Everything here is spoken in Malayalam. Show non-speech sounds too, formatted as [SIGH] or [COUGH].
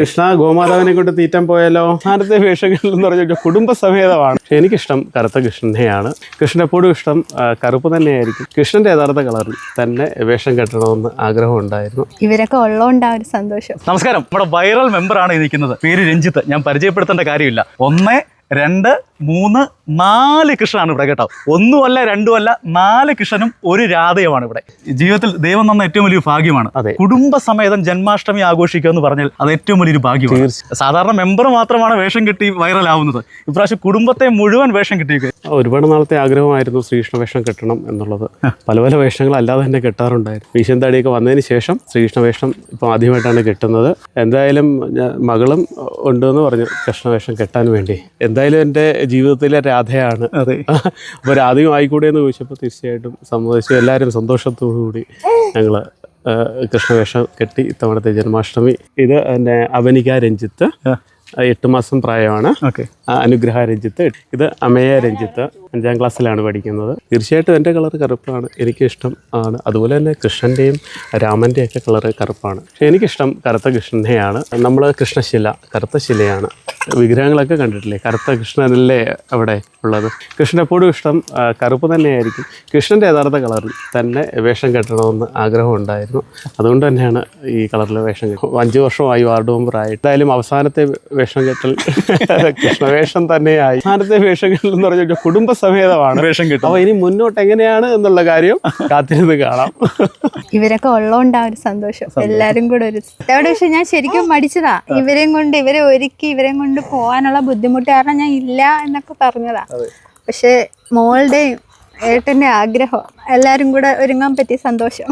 കൃഷ്ണ ഗോമാതാവിനെ കൊണ്ട് തീറ്റം പോയാലോ? ഭാരതീയ വേഷങ്ങളിൽ എന്ന് പറഞ്ഞാൽ കുടുംബസമേതമാണ്. പക്ഷെ എനിക്കിഷ്ടം കറുത്ത കൃഷ്ണനെയാണ് കൃഷ്ണൻ എപ്പോഴും ഇഷ്ടം കറുപ്പ് തന്നെയായിരിക്കും. കൃഷ്ണന്റെ യഥാർത്ഥ കളറിൽ തന്നെ വേഷം കെട്ടണമെന്ന് ആഗ്രഹം ഉണ്ടായിരുന്നു. ഇവരൊക്കെ ഉള്ളതുകൊണ്ട് ഒരു സന്തോഷം. നമസ്കാരം. നമ്മുടെ വൈറൽ മെമ്പറാണ് ആണ് നിൽക്കുന്നത്. പേര് രഞ്ജിത്ത്. ഞാൻ പരിചയപ്പെടുത്തേണ്ട കാര്യമില്ല. ഒന്ന് രണ്ട് മൂന്ന് നാല് കൃഷ്ണനാണ് ഇവിടെ കേട്ടോ. ഒന്നുമല്ല രണ്ടുമല്ല നാല് കൃഷ്ണനും ഒരു രാധയുമാണ് ഇവിടെ. ജീവിതത്തിൽ ദൈവം തന്ന ഏറ്റവും വലിയ ഭാഗ്യമാണ്. അതെ. കുടുംബസമേതം ജന്മാഷ്ടമി ആഘോഷിക്കുക എന്ന് പറഞ്ഞാൽ അത് ഏറ്റവും വലിയൊരു ഭാഗ്യമാണ്. സാധാരണ മെമ്പർ മാത്രമാണ് വേഷം കെട്ടി വൈറലാവുന്നത്. ഇപ്രാവശ്യം കുടുംബത്തെ മുഴുവൻ വേഷം കിട്ടിയത് ഒരുപാട് നാളത്തെ ആഗ്രഹമായിരുന്നു ശ്രീകൃഷ്ണ വേഷം കെട്ടണം എന്നുള്ളത്. പല പല വേഷങ്ങൾ അല്ലാതെ തന്നെ കെട്ടാറുണ്ടായിരുന്നു. വീശന്താടിയൊക്കെ വന്നതിന് ശേഷം ശ്രീകൃഷ്ണ വേഷം ഇപ്പം ആദ്യമായിട്ടാണ് കെട്ടുന്നത്. എന്തായാലും മകളും ഉണ്ടെന്ന് പറഞ്ഞു കൃഷ്ണ വേഷം കെട്ടാൻ വേണ്ടി. എന്തായാലും എന്റെ ജീവിതത്തിലെ രാധയാണ്. അതെ. അപ്പോൾ രാധയും ആയിക്കൂടെ എന്ന് ചോദിച്ചപ്പോൾ തീർച്ചയായിട്ടും സമ്മതിച്ചു. എല്ലാവരും സന്തോഷത്തോടു കൂടി ഞങ്ങൾ കൃഷ്ണവേഷം കെട്ടി ഇത്തവണത്തെ ജന്മാഷ്ടമി. ഇത് എന്റെ അവനിക രഞ്ജിത്ത്. എട്ട് മാസം പ്രായമാണ്. ഓക്കെ. അനുഗ്രഹ രഞ്ജിത്ത് ഇത് അമയ രഞ്ജിത്ത് അഞ്ചാം ക്ലാസ്സിലാണ് പഠിക്കുന്നത്. തീർച്ചയായിട്ടും എന്റെ കളർ കറുപ്പാണ്. എനിക്കിഷ്ടം ആണ്. അതുപോലെ തന്നെ കൃഷ്ണന്റെയും രാമന്റെയും ഒക്കെ കളറ് കറുപ്പാണ്. പക്ഷേ എനിക്കിഷ്ടം കറുത്ത കൃഷ്ണനെയാണ്. നമ്മൾ കൃഷ്ണശില കറുത്ത ശിലയാണ്. വിഗ്രഹങ്ങളൊക്കെ കണ്ടിട്ടില്ലേ? കറുത്ത കൃഷ്ണനല്ലേ അവിടെ ഉള്ളത്? കൃഷ്ണൻ എപ്പോഴും ഇഷ്ടം കറുപ്പ് തന്നെയായിരിക്കും. കൃഷ്ണന്റെ യഥാർത്ഥ കളറിൽ തന്നെ വേഷം കെട്ടണമെന്ന് ആഗ്രഹം ഉണ്ടായിരുന്നു. അതുകൊണ്ട് തന്നെയാണ് ഈ കളറിൽ വേഷം കെട്ടും അഞ്ച് വർഷമായി വാർഡ് മെമ്പറായിട്ട് എന്തായാലും അവസാനത്തെ വേഷം കെട്ടൽ [LAUGHS] കൃഷ്ണവേഷം തന്നെയായി. അവസാനത്തെ വേഷം കെട്ടൽ എന്ന് പറഞ്ഞാൽ കുടുംബസമേതമാണ്. വേഷം കെട്ടും. അപ്പോൾ ഇനി മുന്നോട്ട് എങ്ങനെയാണ് എന്നുള്ള കാര്യം കാത്തിരുന്ന് കാണാം. ഇവരൊക്കെ ഉള്ളതുകൊണ്ട് ആ ഒരു സന്തോഷം. എല്ലാവരും കൂടെ ഒരു അവിടെ പക്ഷെ ഞാൻ ശരിക്കും മടിച്ചതാ. ഇവരെയും കൊണ്ട് ഇവരെ ഒരുക്കി ഇവരെയും കൊണ്ട് പോകാനുള്ള ബുദ്ധിമുട്ട് കാരണം ഞാൻ ഇല്ല എന്നൊക്കെ പറഞ്ഞതാ. പക്ഷെ മോളുടെയും ഏട്ടന്റെ ആഗ്രഹം എല്ലാരും കൂടെ ഒരുങ്ങാൻ പറ്റിയ സന്തോഷം.